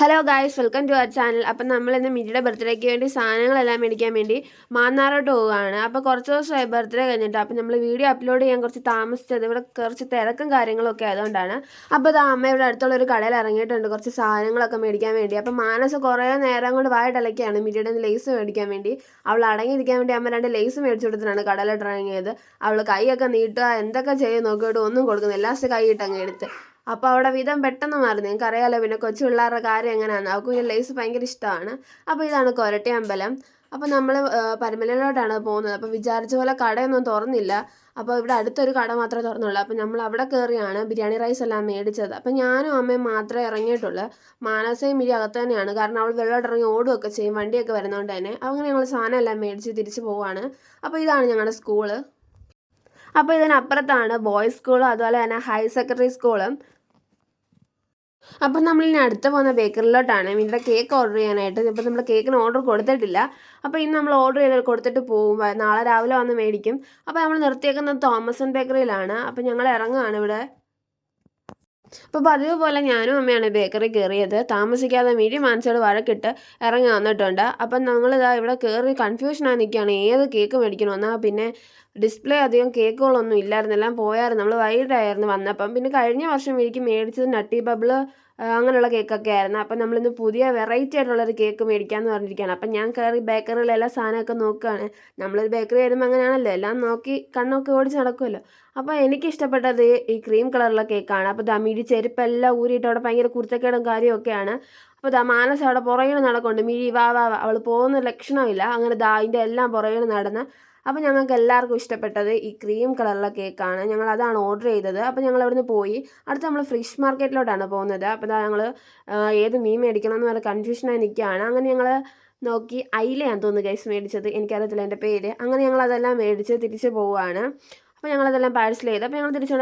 Hello guys welcome to our channel അപ്പം നമ്മൾ ഇന്ന് മിജിയുടെ ബർത്ത്ഡേക്ക് വേണ്ടി സാധനങ്ങളെല്ലാം മേടിക്കാൻ വേണ്ടി മാന്നാറോട്ട് പോവുകയാണ്. അപ്പോൾ കുറച്ച് ദിവസമായി ബർത്ത്ഡേ കഴിഞ്ഞിട്ട് അപ്പം നമ്മൾ വീഡിയോ അപ്ലോഡ് ചെയ്യാൻ കുറച്ച് താമസിച്ചത്. ഇവിടെ കുറച്ച് തിരക്കും കാര്യങ്ങളൊക്കെ ആയതുകൊണ്ടാണ്. അപ്പോൾ അത് അമ്മ ഇവിടെ അടുത്തുള്ള ഒരു കടയിൽ ഇറങ്ങിയിട്ടുണ്ട് കുറച്ച് സാധനങ്ങളൊക്കെ മേടിക്കാൻ വേണ്ടി. അപ്പം മാനസ് കുറേ നേരം കൊണ്ട് വായിട്ടലയ്ക്കാണ് മിജിയുടെ ലേസ് മേടിക്കാൻ വേണ്ടി. അവൾ അടങ്ങിയിരിക്കാൻ വേണ്ടി അമ്മ രണ്ട് ലേസ് മേടിച്ചു കൊടുത്തിട്ടാണ് കടയിലോട്ട് ഇറങ്ങിയത്. അവൾ കൈയൊക്കെ നീട്ടുക എന്തൊക്കെ ചെയ്യും നോക്കിയിട്ട് ഒന്നും കൊടുക്കുന്നില്ല. ലാസ്റ്റ് കൈയിട്ട് അങ്ങ് എടുത്ത്. അപ്പോൾ അവിടെ വിധം പെട്ടെന്ന് മാറി നിങ്ങൾക്ക് അറിയാലോ പിന്നെ കൊച്ചു പിള്ളേരുടെ കാര്യം എങ്ങനെയാണ് അവർക്ക് ഈ ലേസ് ഭയങ്കര ഇഷ്ടമാണ്. അപ്പോൾ ഇതാണ് കൊരട്ടി അമ്പലം. അപ്പോൾ നമ്മൾ പരമലയിലോട്ടാണ് പോകുന്നത്. അപ്പോൾ വിചാരിച്ച പോലെ കടയൊന്നും തുറന്നില്ല. അപ്പോൾ ഇവിടെ അടുത്തൊരു കട മാത്രമേ തുറന്നുള്ളൂ. അപ്പോൾ നമ്മൾ അവിടെ കയറിയാണ് ബിരിയാണി റൈസ് എല്ലാം മേടിച്ചത്. അപ്പോൾ ഞാനും അമ്മയും മാത്രമേ ഇറങ്ങിയിട്ടുള്ളൂ. മാനസയും മിരി അകത്ത് തന്നെയാണ്. കാരണം അവൾ വെള്ളോട്ട് ഇറങ്ങി ഓടുകയൊക്കെ ചെയ്യും. വണ്ടിയൊക്കെ വരുന്നതുകൊണ്ട് തന്നെ. അങ്ങനെ ഞങ്ങൾ സാധനം എല്ലാം മേടിച്ച് തിരിച്ചു പോവാണ്. അപ്പോൾ ഇതാണ് ഞങ്ങളുടെ സ്കൂൾ അപ്പോൾ ഇതിനപ്പുറത്താണ് ബോയ്സ് സ്കൂളും അതുപോലെ തന്നെ ഹയർ സെക്കൻഡറി സ്കൂളും അപ്പം നമ്മൾ ഇനി അടുത്ത് പോകുന്ന ബേക്കറിലോട്ടാണ് ഇവിടെ കേക്ക് ഓർഡർ ചെയ്യാനായിട്ട്. ഇപ്പം നമ്മൾ കേക്കിന് ഓർഡർ കൊടുത്തിട്ടില്ല. അപ്പോൾ ഇന്ന് നമ്മൾ ഓർഡർ ചെയ്ത് കൊടുത്തിട്ട് പോകും നാളെ രാവിലെ വന്ന് മേടിക്കും. അപ്പോൾ നമ്മൾ നിർത്തിയേക്കുന്നത് തോമസൺ ബേക്കറിയിലാണ് അപ്പോൾ ഞങ്ങൾ ഇറങ്ങുകയാണ് ഇവിടെ. അപ്പോൾ പതിവ് പോലെ ഞാനും അമ്മയാണ് ബേക്കറി കയറിയത് താമസിക്കാതെ മിഴി മാനസോട് വഴക്കിട്ട് ഇറങ്ങി വന്നിട്ടുണ്ട്. അപ്പം നമ്മളിതാ ഇവിടെ കയറി കൺഫ്യൂഷനായി നിൽക്കുകയാണ് ഏത് കേക്ക് മേടിക്കണമെന്ന് പിന്നെ ഡിസ്പ്ലേ അധികം കേക്കുകളൊന്നും ഇല്ലായിരുന്നു എല്ലാം പോയായിരുന്നു. നമ്മൾ വൈകിട്ടായിരുന്നു വന്നപ്പം പിന്നെ കഴിഞ്ഞ വർഷം എനിക്ക് മേടിച്ചത് നട്ടി ബബിൾ അങ്ങനെയുള്ള കേക്കൊക്കെ ആയിരുന്നു. അപ്പം നമ്മളിന്ന് പുതിയ വെറൈറ്റി ആയിട്ടുള്ളൊരു കേക്ക് മേടിക്കാമെന്ന് പറഞ്ഞിരിക്കുകയാണ്. അപ്പം ഞാൻ കയറി ബേക്കറിയിലെ എല്ലാ സാധനമൊക്കെ നോക്കുകയാണ്. നമ്മളൊരു ബേക്കറി വരുമ്പോൾ അങ്ങനെയാണല്ലോ. എല്ലാം നോക്കി കണ്ണൊക്കെ ഓടിച്ച് നടക്കുമല്ലോ അപ്പോൾ എനിക്കിഷ്ടപ്പെട്ടത് ഈ ക്രീം കളറുള്ള കേക്കാണ് അപ്പോൾ ദമിഴി ചെരുപ്പെല്ലാം ഊരിയിട്ട് അവിടെ ഭയങ്കര കുരുത്തക്കേടും കാര്യമൊക്കെയാണ് അപ്പോൾ ദാ മാനസ് അവിടെ പുറകിൽ നടക്കുന്നുണ്ട്. മിഴി വാ വാ അവൾ പോകുന്ന ലക്ഷണമില്ല. അങ്ങനെ ദാ അതിന്റെ എല്ലാം പുറകിൽ നടന്ന്. അപ്പോൾ ഞങ്ങൾക്ക് എല്ലാവർക്കും ഇഷ്ടപ്പെട്ടത് ഈ ക്രീം കളറുള്ള കേക്കാണ്. ഞങ്ങൾ അതാണ് ഓർഡർ ചെയ്തത്. അപ്പോൾ ഞങ്ങൾ അവിടുന്ന് പോയി. അടുത്ത് നമ്മൾ ഫിഷ് മാർക്കറ്റിലോട്ടാണ് പോകുന്നത്. അപ്പോൾ ഞങ്ങൾ ഏത് മീൻ മേടിക്കണം എന്ന് പറഞ്ഞ കൺഫ്യൂഷനായി നിൽക്കുകയാണ്. അങ്ങനെ ഞങ്ങൾ നോക്കി അയിലയാണ് തോന്നുന്നു ഗൈസ് മേടിച്ചത്. എനിക്കറിയത്തില്ല എന്റെ പേര്. അങ്ങനെ ഞങ്ങൾ അതെല്ലാം മേടിച്ച് തിരിച്ച് പോവുകയാണ്. അപ്പോൾ ഞങ്ങളതെല്ലാം പാഴ്സൽ ചെയ്ത്. അപ്പോൾ ഞങ്ങൾ തിരിച്ചു